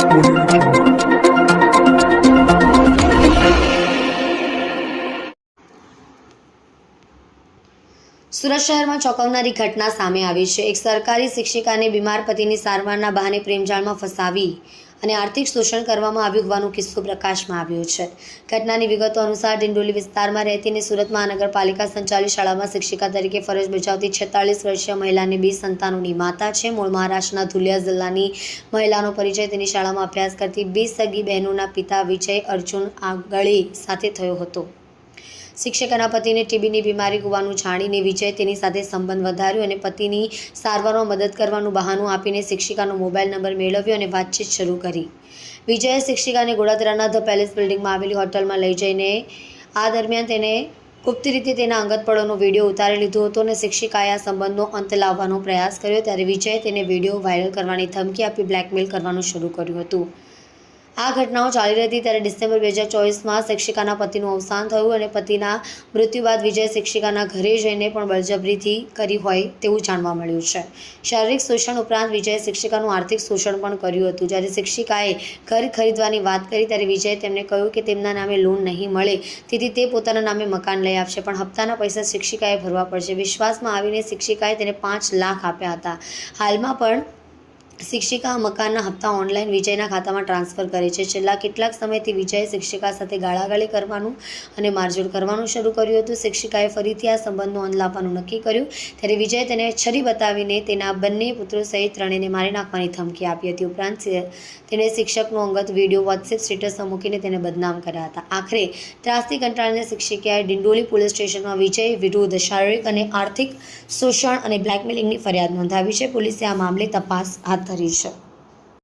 સુરત શહેરમાં ચોંકાવનારી ઘટના સામે આવી છે. એક સરકારી શિક્ષિકાને બીમાર પતિની સારવારના બહાને પ્રેમજાળમાં ફસાવી અને આર્થિક શોષણ કરવામાં આવ્યું હોવાનો કિસ્સો પ્રકાશમાં આવ્યો છે. ઘટનાની વિગતો અનુસાર ડિંડોલી વિસ્તારમાં રહેતી અને સુરત મહાનગરપાલિકા સંચાલિત શાળામાં શિક્ષિકા તરીકે ફરજ બજાવતી છેતાલીસ વર્ષીય મહિલાને બે સંતાનોની માતા છે. મૂળ મહારાષ્ટ્રના ધુલિયા જિલ્લાની મહિલાનો પરિચય તેની શાળામાં અભ્યાસ કરતી બે સગી બહેનોના પિતા વિજય અર્જુન આગળી સાથે થયો હતો. શિક્ષકના પતિને ટીબીની બીમારી હોવાનું જાણીને વિજય તેની સાથે સંબંધ વધાર્યો અને પતિની સારવારમાં મદદ કરવાનું બહાનું આપીને શિક્ષિકાનો મોબાઈલ નંબર મેળવ્યો અને વાતચીત શરૂ કરી. વિજયે શિક્ષિકાને ગોડાદરાના ધ પેલેસ બિલ્ડિંગમાં આવેલી હોટલમાં લઈ જઈને આ દરમિયાન તેને ગુપ્ત રીતે તેના અંગતપળોનો વીડિયો ઉતારી લીધો હતો અને શિક્ષિકાએ આ સંબંધનો અંત લાવવાનો પ્રયાસ કર્યો. ત્યારે વિજયે તેને વીડિયો વાયરલ કરવાની ધમકી આપી બ્લેકમેલ કરવાનું શરૂ કર્યું હતું. આ ઘટનાઓ ચાલી રહી હતી ત્યારે ડિસેમ્બર બે હજાર ચોવીસમાં શિક્ષિકાના પતિનું અવસાન થયું અને પતિના મૃત્યુ બાદ વિજય શિક્ષિકાના ઘરે જઈને પણ બળજબરીથી કરી હોય તેવું જાણવા મળ્યું છે. શારીરિક શોષણ ઉપરાંત વિજયે શિક્ષિકાનું આર્થિક શોષણ પણ કર્યું હતું. જ્યારે શિક્ષિકાએ ઘર ખરીદવાની વાત કરી ત્યારે વિજયે તેમને કહ્યું કે તેમના નામે લોન નહીં મળે, તેથી તે પોતાના નામે મકાન લઈ આપશે પણ હપ્તાના પૈસા શિક્ષિકાએ ભરવા પડશે. વિશ્વાસમાં આવીને શિક્ષિકાએ તેને પાંચ લાખ આપ્યા હતા. હાલમાં પણ શિક્ષિકા મકાનના હપ્તા ઓનલાઈન વિજયના ખાતામાં ટ્રાન્સફર કરે છે. છેલ્લા કેટલાક સમયથી વિજયે શિક્ષિકા સાથે ગાળાગાળી કરવાનું અને મારઝોડ કરવાનું શરૂ કર્યું હતું. શિક્ષિકાએ ફરીથી આ સંબંધનો અંત લાવવાનું નક્કી કર્યું. ત્યારે વિજયે તેને છરી બતાવીને તેના બંને પુત્રો સહિત ત્રણેયને મારી નાખવાની ધમકી આપી હતી. ઉપરાંત તેણે શિક્ષકનો અંગત વીડિયો વોટ્સએપ સ્ટેટસમાં મૂકીને તેને બદનામ કર્યા હતા. આખરે ત્રાસથી કંટાળીને શિક્ષિકાએ ડિંડોલી પોલીસ સ્ટેશનમાં વિજય વિરુદ્ધ શારીરિક અને આર્થિક શોષણ અને બ્લેકમેલિંગની ફરિયાદ નોંધાવી છે. પોલીસે આ મામલે તપાસ હાથ ધરી છે.